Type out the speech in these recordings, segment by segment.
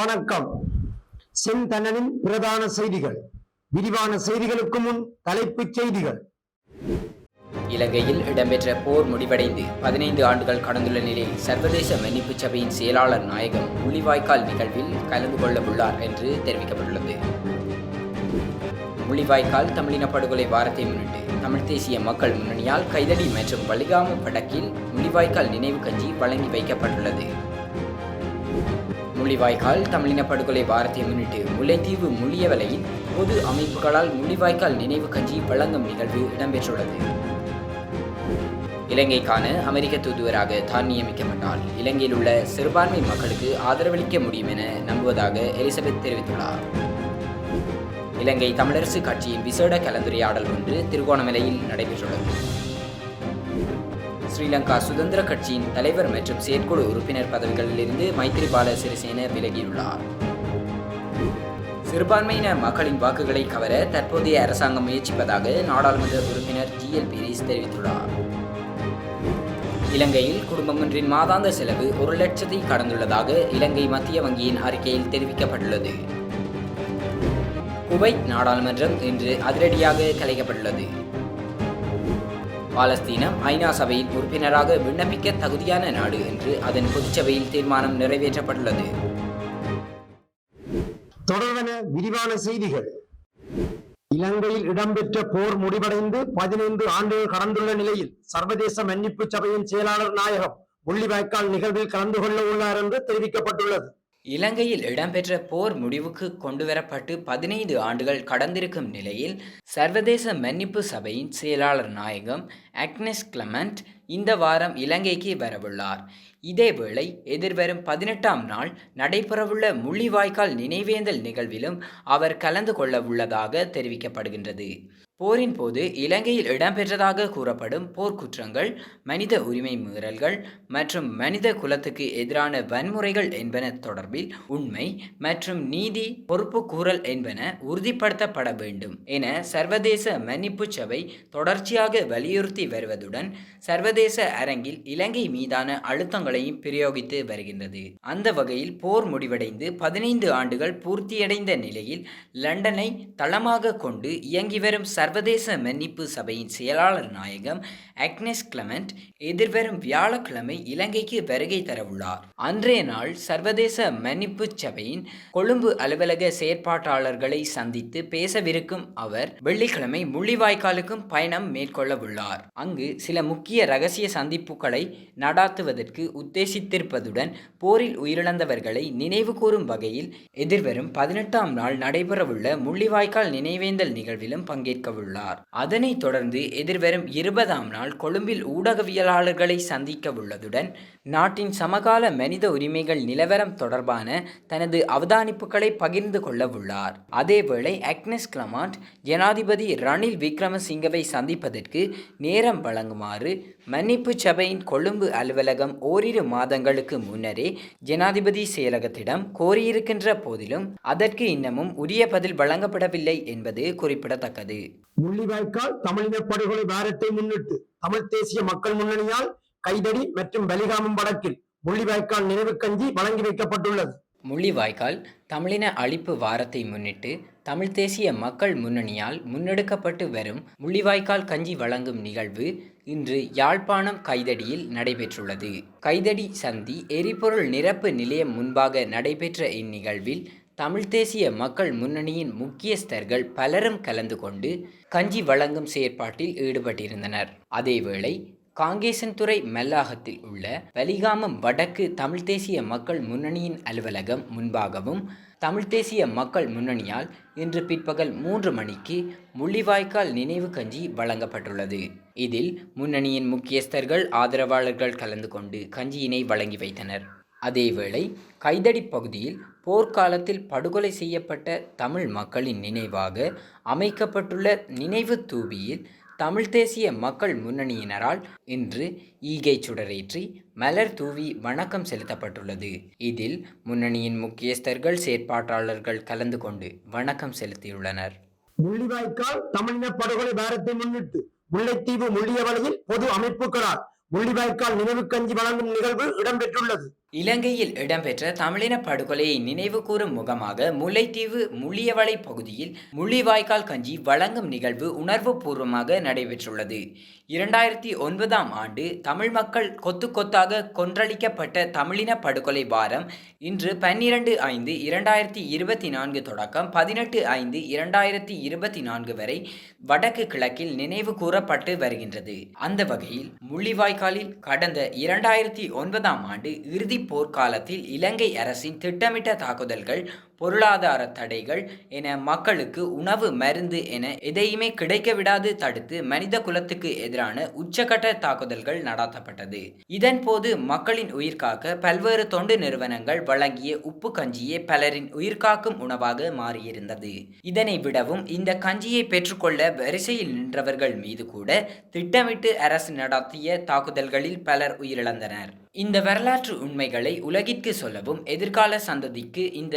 வணக்கம். செந்தனனின் பிரதான செய்திகள். விரிவான செய்திகளுக்கு முன் தலைப்புச் செய்திகள். இலங்கையில் இடம்பெற்ற போர் முடிவடைந்து பதினைந்து ஆண்டுகள் கடந்துள்ள நிலையில் சர்வதேச மன்னிப்பு சபையின் செயலாளர் நாயகம் முள்ளிவாய்க்கால் நிகழ்வில் கலந்து கொள்ள உள்ளார் என்று தெரிவிக்கப்பட்டுள்ளது. முள்ளிவாய்க்கால் தமிழின படுகொலை வாரத்தை முன்னிட்டு தமிழ் தேசிய மக்கள் முன்னணியால் கைதடி மற்றும் வலிகாம படக்கில் முள்ளிவாய்க்கால் நினைவு கஞ்சி வழங்கி வைக்கப்பட்டுள்ளது. முள்ளிவாய்க்கால் தமிழின படுகொலை வாரத்தை முன்னிட்டு முல்லைத்தீவு முள்ளியவலையில் பொது அமைப்புகளால் முள்ளிவாய்க்கால் நினைவு கஞ்சி வழங்கும் நிகழ்வு இடம்பெற்றுள்ளது. இலங்கைக்கான அமெரிக்க தூதுவராக தான் நியமிக்கப்பட்டால் இலங்கையில் உள்ள சிறுபான்மை மக்களுக்கு ஆதரவளிக்க முடியும் என நம்புவதாக எலிசபெத் தெரிவித்துள்ளார். இலங்கை தமிழரசு கட்சியின் விசேட கலந்துரையாடல் ஒன்று திருகோணமலையில் நடைபெற்றுள்ளது. ஸ்ரீலங்கா சுதந்திர கட்சியின் தலைவர் மற்றும் செயற்குழு உறுப்பினர் பதவிகளிலிருந்து மைத்திரிபால சிறிசேன விலகியுள்ளார். சிறுபான்மையின மக்களின் வாக்குகளை கவர தற்போதைய அரசாங்கம் முயற்சிப்பதாக நாடாளுமன்ற உறுப்பினர் ஜி. எல். பீரிஸ் தெரிவித்துள்ளார். இலங்கையில் குடும்பம் ஒன்றின் மாதாந்த செலவு ஒரு லட்சத்தை கடந்துள்ளதாக இலங்கை மத்திய வங்கியின் அறிக்கையில் தெரிவிக்கப்பட்டுள்ளது. குவைத் நாடாளுமன்றம் இன்று அதிரடியாக கலைக்கப்பட்டுள்ளது. பாலஸ்தீனம் ஐநா சபையின் உறுப்பினராக விண்ணப்பிக்க தகுதியான நாடு என்று அதன் பொதுச்சபையில் தீர்மானம் நிறைவேற்றப்பட்டுள்ளது. தொடர்வன விரிவான செய்திகள். இலங்கையில் இடம்பெற்ற போர் முடிவடைந்து பதினைந்து ஆண்டுகள் கடந்துள்ள நிலையில் சர்வதேச மன்னிப்பு சபையின் செயலாளர் நாயகம் முள்ளிவாய்க்கால் நிகழ்வில் கலந்து கொள்ள உள்ளார் என்று தெரிவிக்கப்பட்டுள்ளது. இலங்கையில் இடம்பெற்ற போர் முடிவுக்கு கொண்டுவரப்பட்டு பதினைந்து ஆண்டுகள் கடந்திருக்கும் நிலையில் சர்வதேச மன்னிப்பு சபையின் செயலாளர் நாயகம் அக்னஸ் கிளமெண்ட் இந்த வாரம் இலங்கைக்கு வரவுள்ளார். இதேவேளை எதிர்வரும் பதினெட்டாம் நாள் நடைபெறவுள்ள முள்ளிவாய்க்கால் நினைவேந்தல் நிகழ்விலும் அவர் கலந்து கொள்ளவுள்ளதாக தெரிவிக்கப்படுகின்றது. போரின் போது இலங்கையில் இடம்பெற்றதாக கூறப்படும் போர்க்குற்றங்கள் மனித உரிமை மீறல்கள் மற்றும் மனித குலத்துக்கு எதிரான வன்முறைகள் என்பன தொடர்பில் உண்மை மற்றும் நீதி பொறுப்பு கூறல் என்பன உறுதிப்படுத்தப்பட வேண்டும் என சர்வதேச மன்னிப்பு சபை தொடர்ச்சியாக வலியுறுத்தி வருவதுடன் சர்வதேச அரங்கில் இலங்கை மீதான அழுத்தங்களையும் பிரயோகித்து வருகின்றது. அந்த வகையில் போர் முடிவடைந்து பதினைந்து ஆண்டுகள் பூர்த்தியடைந்த நிலையில் லண்டனை தளமாக கொண்டு இயங்கி வரும் சர்வதேச மன்னிப்பு சபையின் செயலாளர் நாயகம் அக்னஸ் கிளமெண்ட் எதிர்வரும் வியாழக்கிழமை இலங்கைக்கு வருகை தரவுள்ளார். அன்றைய நாள் சர்வதேச மன்னிப்பு சபையின் கொழும்பு அலுவலக செயற்பாட்டாளர்களை சந்தித்து பேசவிருக்கும் அவர் வெள்ளிக்கிழமை முள்ளிவாய்க்காலுக்கும் பயணம் மேற்கொள்ளவுள்ளார். அங்கு சில முக்கிய ரகசிய சந்திப்புகளை நடாத்துவதற்கு உத்தேசித்திருப்பதுடன் போரில் உயிரிழந்தவர்களை நினைவுகூரும் வகையில் எதிர்வரும் பதினெட்டாம் நாள் நடைபெறவுள்ள முள்ளிவாய்க்கால் நினைவேந்தல் நிகழ்விலும் பங்கேற்கவுள்ளார். அதனைத் தொடர்ந்து எதிர்வரும் இருபதாம் நாள் கொழும்பில் ஊடகவியலாளர்களை சந்திக்க உள்ளதுடன் நாட்டின் சமகால மனித உரிமைகள் நிலவரம் தொடர்பான தனது அவதானிப்புகளை பகிர்ந்து கொள்ளவுள்ளார். அதேவேளை அக்னஸ் கிளமாண்ட் ஜனாதிபதி ரணில் விக்ரமசிங்கவை சந்திப்பதற்கு நேரம் வழங்குமாறு மன்னிப்பு சபையின் கொழும்பு அலுவலகம் ஓரிரு மாதங்களுக்கு முன்னரே ஜனாதிபதி செயலகத்திடம் கோரியிருக்கின்ற போதிலும் அதற்கு இன்னமும் உரிய பதில் வழங்கப்படவில்லை என்பது குறிப்பிடத்தக்கது. முள்ளிவாய்க்கால் தமிழின படுகொலை வாரத்தை முன்னிட்டு தமிழ் தேசிய மக்கள் முன்னணியால் கைதடி மற்றும் பலிகாமம் வடக்கில் முள்ளிவாய்க்கால் நினைவு கஞ்சி வழங்கி வைக்கப்பட்டுள்ளது. முள்ளிவாய்க்கால் தமிழின அழிப்பு வாரத்தை முன்னிட்டு தமிழ் தேசிய மக்கள் முன்னணியால் முன்னெடுக்கப்பட்டு வரும் முள்ளிவாய்க்கால் கஞ்சி வழங்கும் நிகழ்வு இன்று யாழ்ப்பாணம் கைதடியில் நடைபெற்றுள்ளது. கைதடி சந்தி எரிபொருள் நிரப்பு நிலையம் முன்பாக நடைபெற்ற இந்நிகழ்வில் தமிழ் தேசிய மக்கள் முன்னணியின் முக்கியஸ்தர்கள் பலரும் கலந்து கொண்டு கஞ்சி வழங்கும் செயற்பாட்டில் ஈடுபட்டிருந்தனர். அதேவேளை காங்கேசன்துறை மெல்லாகத்தில் உள்ள வலிகாமம் வடக்கு தமிழ் தேசிய மக்கள் முன்னணியின் அலுவலகம் முன்பாகவும் தமிழ் தேசிய மக்கள் முன்னணியால் இன்று பிற்பகல் மூன்று மணிக்கு முள்ளிவாய்க்கால் நினைவு கஞ்சி வழங்கப்பட்டுள்ளது. இதில் முன்னணியின் முக்கியஸ்தர்கள் ஆதரவாளர்கள் கலந்து கொண்டு கஞ்சியினை வழங்கி வைத்தனர். அதேவேளை கைதடி பகுதியில் போர்க்காலத்தில் படுகொலை செய்யப்பட்ட தமிழ் மக்களின் நினைவாக அமைக்கப்பட்டுள்ள நினைவு தூபியில் தமிழ் தேசிய மக்கள் முன்னணியினரால் இன்று ஈகை சுடரேற்றி மலர் தூவி வணக்கம் செலுத்தப்பட்டுள்ளது. இதில் முன்னணியின் முக்கியஸ்தர்கள் செயற்பாட்டாளர்கள் கலந்து கொண்டு வணக்கம் செலுத்தியுள்ளனர். முள்ளிவாய்க்கால் தமிழின படுகொலை வாரத்தை முன்னிட்டு முல்லைத்தீவு முள்ளியவளையில் பொது அமைப்புகளால் முள்ளிவாய்க்கால் நினைவு கஞ்சி வழங்கும் நிகழ்வு இடம்பெற்றுள்ளது. இலங்கையில் இடம்பெற்ற தமிழின படுகொலையை நினைவுகூரும் முகமாக முல்லைத்தீவு முள்ளியவளை பகுதியில் முள்ளிவாய்க்கால் கஞ்சி வழங்கும் நிகழ்வு உணர்வுபூர்வமாக நடைபெற்றுள்ளது. இரண்டாயிரத்தி ஒன்பதாம் ஆண்டு தமிழ் மக்கள் கொத்து கொத்தாக கொன்றளிக்கப்பட்ட தமிழின படுகொலை வாரம் இன்று பன்னிரண்டு ஐந்து இரண்டாயிரத்தி இருபத்தி நான்கு தொடக்கம் பதினெட்டு ஐந்து இரண்டாயிரத்தி இருபத்தி நான்கு வரை வடக்கு கிழக்கில் நினைவு கூறப்பட்டு வருகின்றது. அந்த வகையில் முள்ளிவாய்க்காலில் கடந்த இரண்டாயிரத்தி ஒன்பதாம் ஆண்டு இறுதி போர்க்காலத்தில் இலங்கை அரசின் திட்டமிட்ட தாக்குதல்கள் பொருளாதார தடைகள் என மக்களுக்கு உணவு மருந்து என எதையுமே கிடைக்க விடாது தடுத்து மனித குலத்துக்கு எதிரான உச்சகட்ட தாக்குதல்கள் நடாத்தப்பட்டது. இதன் போது மக்களின் உயிர்காக்க பல்வேறு தொண்டு நிறுவனங்கள் வழங்கிய உப்பு கஞ்சியே பலரின் உயிர்காக்கும் உணவாக மாறியிருந்தது. இதனை விடவும் இந்த கஞ்சியை பெற்றுக்கொள்ள வரிசையில் நின்றவர்கள் மீது கூட திட்டமிட்டு அரசு நடத்திய தாக்குதல்களில் பலர் உயிரிழந்தனர். இந்த வரலாற்று உண்மைகளை உலகிற்கு சொல்லவும் எதிர்கால சந்ததிக்கு இந்த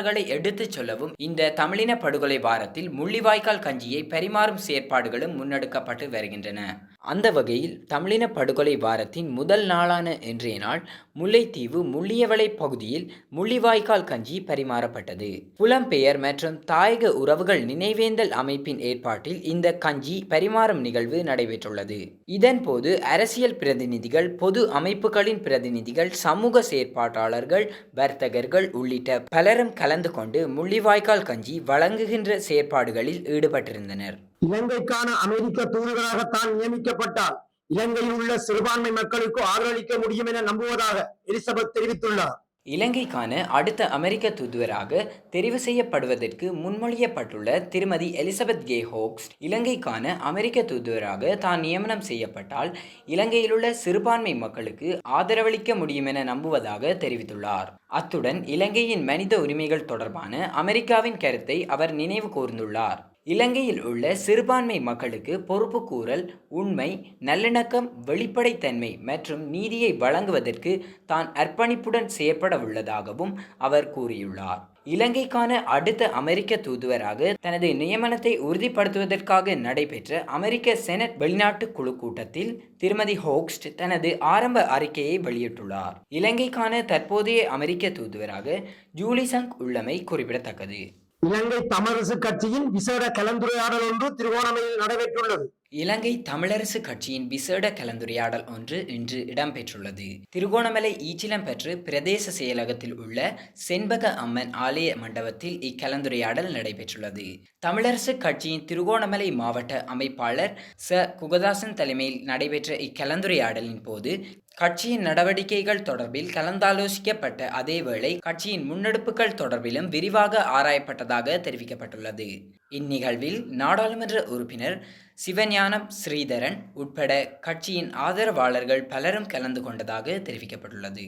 வரலாறுகளை எடுத்துச் சொல்லவும் இந்த தமிழின படுகொலை வாரத்தில் முள்ளிவாய்க்கால் கஞ்சியை பரிமாறும் செயற்பாடுகளும் முன்னெடுக்கப்பட்டு வருகின்றன. அந்த வகையில் தமிழின படுகொலை வாரத்தின் முதல் நாளான இன்றைய நாள் முல்லைத்தீவு முள்ளியவளை பகுதியில் முள்ளிவாய்க்கால் கஞ்சி பரிமாறப்பட்டது. புலம்பெயர் மற்றும் தாயக உறவுகள் நினைவேந்தல் அமைப்பின் ஏற்பாட்டில் இந்த கஞ்சி பரிமாறும் நிகழ்வு நடைபெற்றுள்ளது. இதன்போது அரசியல் பிரதிநிதிகள் பொது அமைப்புகளின் பிரதிநிதிகள் சமூக செயற்பாட்டாளர்கள் வர்த்தகர்கள் உள்ளிட்ட பலரும் கலந்து கொண்டு முள்ளிவாய்க்கால் கஞ்சி வழங்குகின்ற செயற்பாடுகளில் ஈடுபட்டிருந்தனர். இலங்கைக்கான அமெரிக்க தூதுவராக தான் நியமிக்கப்பட்டால் இலங்கையில் உள்ள சிறுபான்மை மக்களுக்கு ஆதரவளிக்க முடியும் என நம்புவதாக எலிசபெத் தெரிவித்துள்ளார். இலங்கைக்கான அடுத்த அமெரிக்க தூதுவராக தெரிவு செய்யப்படுவதற்கு முன்மொழியப்பட்டுள்ள திருமதி எலிசபெத் கே. ஹோக்ஸ் இலங்கைக்கான அமெரிக்க தூதுவராக தான் நியமனம் செய்யப்பட்டால் இலங்கையிலுள்ள சிறுபான்மை மக்களுக்கு ஆதரவளிக்க முடியும் என நம்புவதாக தெரிவித்துள்ளார். அத்துடன் இலங்கையின் மனித உரிமைகள் தொடர்பான அமெரிக்காவின் கருத்தை அவர் நினைவு கூர்ந்துள்ளார். இலங்கையில் உள்ள சிறுபான்மை மக்களுக்கு பொறுப்பு கூறல் உண்மை நல்லிணக்கம் வெளிப்படைத்தன்மை மற்றும் நீதியை வழங்குவதற்கு தான் அர்ப்பணிப்புடன் செயற்பட உள்ளதாகவும் அவர் கூறியுள்ளார். இலங்கைக்கான அடுத்த அமெரிக்க தூதுவராக தனது நியமனத்தை உறுதிப்படுத்துவதற்காக நடைபெற்ற அமெரிக்க செனட் வெளிநாட்டு குழு கூட்டத்தில் திருமதி ஹோக்ஸ்ட் தனது ஆரம்ப அறிக்கையை வெளியிட்டுள்ளார். இலங்கைக்கான தற்போதைய அமெரிக்க தூதுவராக ஜூலி சங் உள்ளமை குறிப்பிடத்தக்கது. இலங்கை தமிழரசு கட்சியின் விசேட கலந்துரையாடல் ஒன்று திருவோணமையில் நடைபெற்றுள்ளது. இலங்கை தமிழரசு கட்சியின் விசேட கலந்துரையாடல் ஒன்று இன்று இடம்பெற்றுள்ளது. திருகோணமலை ஈச்சிலம் பெற்று பிரதேச செயலகத்தில் உள்ள செண்பக அம்மன் ஆலய மண்டபத்தில் இக்கலந்துரையாடல் நடைபெற்றுள்ளது. தமிழரசு கட்சியின் திருகோணமலை மாவட்ட அமைப்பாளர் ச. குகதாசன் தலைமையில் நடைபெற்ற இக்கலந்துரையாடலின் போது கட்சியின் நடவடிக்கைகள் தொடர்பில் கலந்தாலோசிக்கப்பட்ட அதேவேளை கட்சியின் முன்னெடுப்புகள் தொடர்பிலும் விரிவாக ஆராயப்பட்டதாக தெரிவிக்கப்பட்டுள்ளது. இந்நிகழ்வில் நாடாளுமன்ற உறுப்பினர் சிவஞானம் ஸ்ரீதரன் உட்பட கட்சியின் ஆதரவாளர்கள் பலரும் கலந்து கொண்டதாக தெரிவிக்கப்பட்டுள்ளது.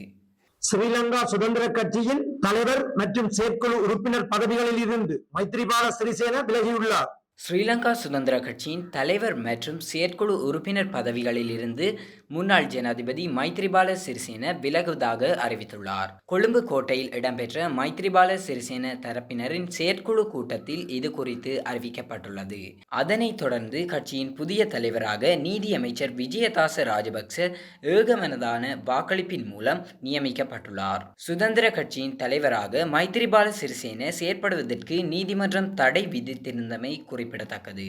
ஸ்ரீலங்கா சுதந்திர கட்சியின் தலைவர் மற்றும் செயற்குழு உறுப்பினர் பதவிகளில் இருந்து மைத்ரிபால சிறிசேன விலகியுள்ளார். ஸ்ரீலங்கா சுதந்திர கட்சியின் தலைவர் மற்றும் செயற்குழு உறுப்பினர் பதவிகளில் இருந்து முன்னாள் ஜனாதிபதி மைத்ரிபால சிறிசேன விலகுவதாக அறிவித்துள்ளார். கொழும்பு கோட்டையில் இடம்பெற்ற மைத்ரிபால சிறிசேன தரப்பினரின் செயற்குழு கூட்டத்தில் இது குறித்து அறிவிக்கப்பட்டுள்ளது. அதனைத் தொடர்ந்து கட்சியின் புதிய தலைவராக நீதியமைச்சர் விஜயதாச ராஜபக்ச ஏகமனதான வாக்களிப்பின் மூலம் நியமிக்கப்பட்டுள்ளார். சுதந்திர கட்சியின் தலைவராக மைத்ரிபால சிறிசேன செயற்படுவதற்கு நீதிமன்றம் தடை விதித்திருந்தமை குறிப்பிடத்தக்கது.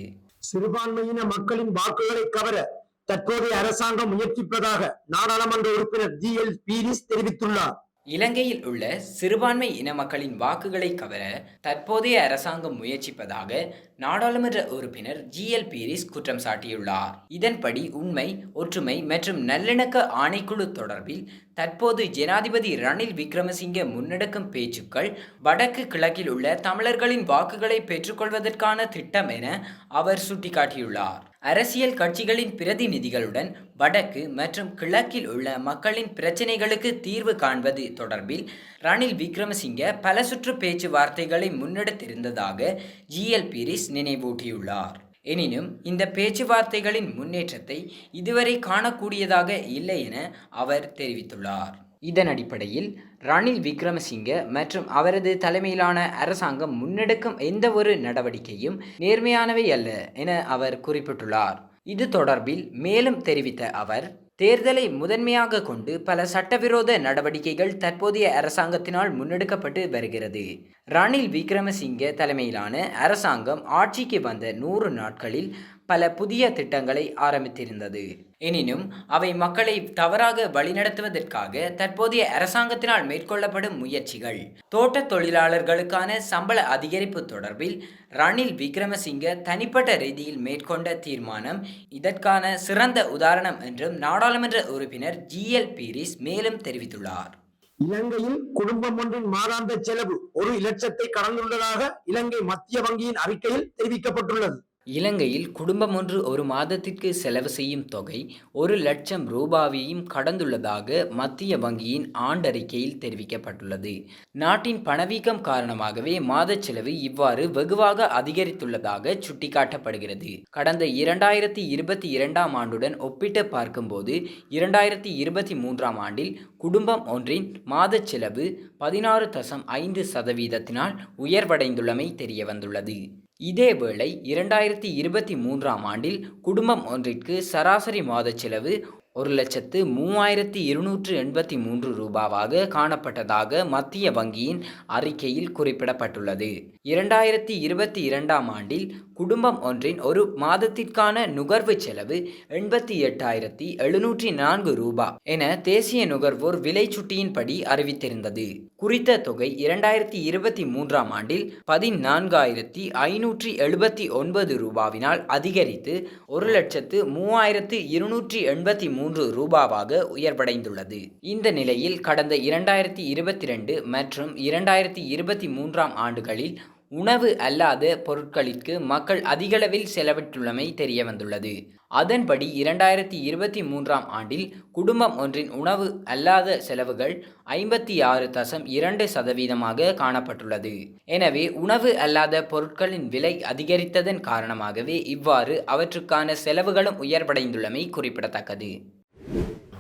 சிறுபான்மையின மக்களின் வாக்குகளை கவர தற்போதைய அரசாங்கம் முயற்சிப்பதாக நாடாளுமன்ற உறுப்பினர் ஜி. எல். பீரிஸ் தெரிவித்துள்ளார். இலங்கையில் உள்ள சிறுபான்மை இன மக்களின் வாக்குகளை கவர தற்போதைய அரசாங்கம் முயற்சிப்பதாக நாடாளுமன்ற உறுப்பினர் ஜி. எல். பீரிஸ் குற்றம் சாட்டியுள்ளார். இதன்படி உண்மை ஒற்றுமை மற்றும் நல்லிணக்க ஆணைக்குழு தொடர்பில் தற்போது ஜனாதிபதி ரணில் விக்ரமசிங்க முன்னெடுக்கும் பேச்சுக்கள் வடக்கு கிழக்கில் உள்ள தமிழர்களின் வாக்குகளை பெற்றுக்கொள்வதற்கான திட்டம் என அவர் சுட்டிக்காட்டியுள்ளார். அரசியல் கட்சிகளின் பிரதிநிதிகளுடன் வடக்கு மற்றும் கிழக்கில் உள்ள மக்களின் பிரச்சினைகளுக்கு தீர்வு காண்பது தொடர்பில் ரணில் விக்ரமசிங்க பல சுற்று பேச்சுவார்த்தைகளை முன்னெடுத்திருந்ததாக ஜிஎல் பீரிஸ் நினைவூட்டியுள்ளார். எனினும் இந்த பேச்சுவார்த்தைகளின் முன்னேற்றத்தை இதுவரை காணக்கூடியதாக இல்லை என அவர் தெரிவித்துள்ளார். இதன் அடிப்படையில் ரணில் விக்ரமசிங்க மற்றும் அவரது தலைமையிலான அரசாங்கம் முன்னெடுக்கும் எந்த ஒரு நடவடிக்கையும் நேர்மையானவை அல்ல என அவர் குறிப்பிட்டுள்ளார். இது தொடர்பில் மேலும் தெரிவித்த அவர் தேர்தலை முதன்மையாக கொண்டு பல சட்டவிரோத நடவடிக்கைகள் தற்போதைய அரசாங்கத்தினால் முன்னெடுக்கப்பட்டு வருகிறது. ரணில் விக்ரமசிங்க தலைமையிலான அரசாங்கம் ஆட்சிக்கு வந்த நூறு நாட்களில் பல புதிய திட்டங்களை ஆரம்பித்திருந்தது. எனினும் அவை மக்களை தவறாக வழிநடத்துவதற்காக தற்போதைய அரசாங்கத்தினால் மேற்கொள்ளப்படும் முயற்சிகள். தோட்ட தொழிலாளர்களுக்கான சம்பள அதிகரிப்பு தொடர்பில் ரணில் விக்ரமசிங்க தனிப்பட்ட ரீதியில் மேற்கொண்ட தீர்மானம் இதற்கான சிறந்த உதாரணம் என்றும் நாடாளுமன்ற உறுப்பினர் ஜி. எல். பீரிஸ் மேலும் தெரிவித்துள்ளார். இலங்கையில் குடும்பம் ஒன்றின் மாதாந்த செலவு ஒரு இலட்சத்தை கடந்துள்ளதாக இலங்கை மத்திய வங்கியின் அறிக்கையில் தெரிவிக்கப்பட்டுள்ளது. இலங்கையில் குடும்பம் ஒன்று ஒரு மாதத்திற்கு செலவு செய்யும் தொகை ஒரு லட்சம் ரூபாவையும் கடந்துள்ளதாக மத்திய வங்கியின் ஆண்டறிக்கையில் தெரிவிக்கப்பட்டுள்ளது. நாட்டின் பணவீக்கம் காரணமாகவே மாத செலவு இவ்வாறு வெகுவாக அதிகரித்துள்ளதாக சுட்டிக்காட்டப்படுகிறது. கடந்த இரண்டாயிரத்தி இருபத்தி இரண்டாம் ஆண்டுடன் ஒப்பிட்டு பார்க்கும்போது இரண்டாயிரத்தி இருபத்தி மூன்றாம் ஆண்டில் குடும்பம் ஒன்றின் மாத செலவு பதினாறு தசம் ஐந்து சதவீதத்தினால் உயர்வடைந்துள்ளமை தெரியவந்துள்ளது. இதேவேளை இரண்டாயிரத்தி இருபத்தி மூன்றாம் ஆண்டில் குடும்பம் ஒன்றிற்கு சராசரி மாத செலவு ஒரு லட்சத்து மூவாயிரத்தி இருநூற்று எண்பத்தி மூன்று ரூபாவாக காணப்பட்டதாக மத்திய வங்கியின் அறிக்கையில் குறிப்பிடப்பட்டுள்ளது. இரண்டாயிரத்தி இருபத்தி இரண்டாம் ஆண்டில் குடும்பம் ஒன்றின் ஒரு மாதத்திற்கான நுகர்வு செலவு எண்பத்தி எட்டாயிரத்தி எழுநூற்றி நான்கு ரூபா என தேசிய நுகர்வோர் விலை சுட்டியின்படி அறிவித்திருந்தது. குறித்த தொகை இரண்டாயிரத்தி இருபத்தி மூன்றாம் ஆண்டில் பதினான்காயிரத்தி ஐநூற்றி எழுபத்தி ஒன்பது ரூபாவினால் அதிகரித்து ஒரு லட்சத்து மூவாயிரத்து இருநூற்றி எண்பத்தி மூன்று ரூபாவாக உயர்வடைந்துள்ளது. இந்த நிலையில் கடந்த இரண்டாயிரத்தி இருபத்தி ரெண்டு மற்றும் இரண்டாயிரத்தி இருபத்தி மூன்றாம் ஆண்டுகளில் உணவு அல்லாத பொருட்களிற்கு மக்கள் அதிகளவில் செலவிட்டுள்ளமை தெரிய வந்துள்ளது அதன்படி இரண்டாயிரத்தி இருபத்தி மூன்றாம் ஆண்டில் குடும்பம் ஒன்றின் உணவு அல்லாத செலவுகள் ஐம்பத்தி ஆறு தசம் இரண்டு சதவீதமாக காணப்பட்டுள்ளது. எனவே உணவு அல்லாத பொருட்களின் விலை அதிகரித்ததன் காரணமாகவே இவ்வாறு அவற்றுக்கான செலவுகளும் உயர்வடைந்துள்ளமை குறிப்பிடத்தக்கது.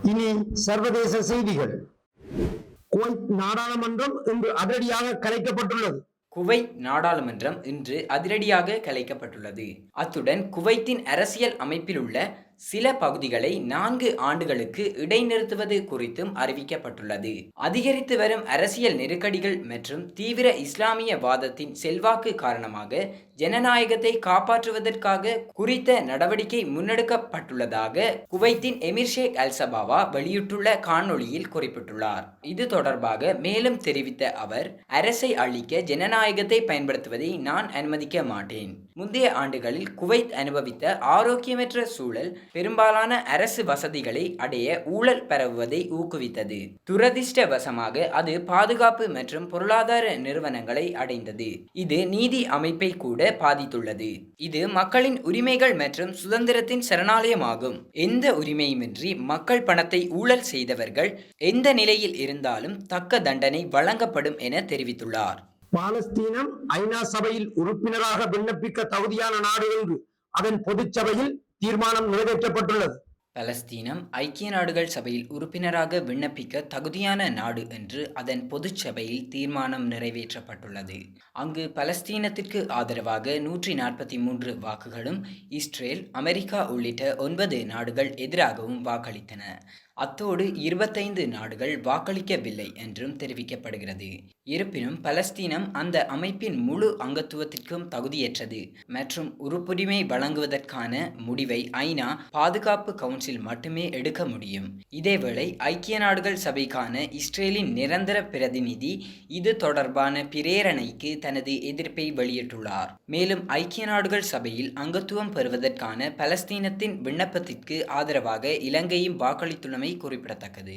இனி சர்வதேச செய்திகள். குவைத் நாடாளுமன்றம் இன்று அதிரடியாக கலைக்கப்பட்டுள்ளது. குவைத் நாடாளுமன்றம் இன்று அதிரடியாக கலைக்கப்பட்டுள்ளது. அத்துடன் குவைத்தின் அரசியல் அமைப்பிலுள்ள சில பகுதிகளை நான்கு ஆண்டுகளுக்கு இடைநிறுத்துவது குறித்தும் அறிவிக்கப்பட்டுள்ளது. அதிகரித்து வரும் அரசியல் நெருக்கடிகள் மற்றும் தீவிர இஸ்லாமிய வாதத்தின் செல்வாக்கு காரணமாக ஜனநாயகத்தை காப்பாற்றுவதற்காக குறித்த நடவடிக்கை முன்னெடுக்கப்பட்டுள்ளதாக குவைத்தின் எமிர் ஷேக் அல் சபாவா வெளியிட்டுள்ள காணொளியில் குறிப்பிட்டுள்ளார். இது தொடர்பாக மேலும் தெரிவித்த அவர் அரசை அழிக்க ஜனநாயகத்தை பயன்படுத்துவதை நான் அனுமதிக்க மாட்டேன். முந்தைய ஆண்டுகளில் குவைத் அனுபவித்த ஆரோக்கியமற்ற சூழல் பெரும்பாலான அரசு வசதிகளை அடைய ஊழல் பரவுவதை ஊக்குவித்தது. துரதிர்ஷ்டவசமாக அது பாதுகாப்பு மற்றும் பொருளாதார நிறுவனங்களை அடைந்தது. இது நீதி அமைப்பை கூட பாதித்துள்ளது. இது மக்களின் உரிமைகள் மற்றும் சுதந்திரத்தின் சரணாலயமாகும். எந்த உரிமையுமின்றி மக்கள் பணத்தை ஊழல் செய்தவர்கள் எந்த நிலையில் இருந்தாலும் தக்க தண்டனை வழங்கப்படும் என தெரிவித்துள்ளார். பாலஸ்தீனம் ஐநா சபையில் உறுப்பினராக விண்ணப்பிக்க தகுதியான நாடு என்று அதன் பொதுச்சபையில் தீர்மானம் நிறைவேற்றப்பட்டுள்ளது. பலஸ்தீனம் ஐக்கிய நாடுகள் சபையில் உறுப்பினராக விண்ணப்பிக்க தகுதியான நாடு என்று அதன் பொதுச்சபையில் தீர்மானம் நிறைவேற்றப்பட்டுள்ளது. அங்கு பலஸ்தீனத்திற்கு ஆதரவாக நூற்றி நாற்பத்தி மூன்று வாக்குகளும் இஸ்ரேல் அமெரிக்கா உள்ளிட்ட ஒன்பது நாடுகள் எதிராகவும் வாக்களித்தன. அத்தோடு இருபத்தைந்து நாடுகள் வாக்களிக்கவில்லை என்றும் தெரிவிக்கப்படுகிறது. இருப்பினும் பலஸ்தீனம் அந்த அமைப்பின் முழு அங்கத்துவத்திற்கும் தகுதியற்றது மற்றும் உறுப்புரிமை வழங்குவதற்கான முடிவை ஐநா பாதுகாப்பு கவுன்சில் மட்டுமே எடுக்க முடியும். இதேவேளை ஐக்கிய நாடுகள் சபைக்கான இஸ்ரேலின் நிரந்தர பிரதிநிதி இது தொடர்பான பிரேரணைக்கு தனது எதிர்ப்பை வெளியிட்டுள்ளார். மேலும் ஐக்கிய நாடுகள் சபையில் அங்கத்துவம் பெறுவதற்கான பலஸ்தீனத்தின் விண்ணப்பத்திற்கு ஆதரவாக இலங்கையும் வாக்களித்துள்ளமை குறிப்பிடத்தக்கது.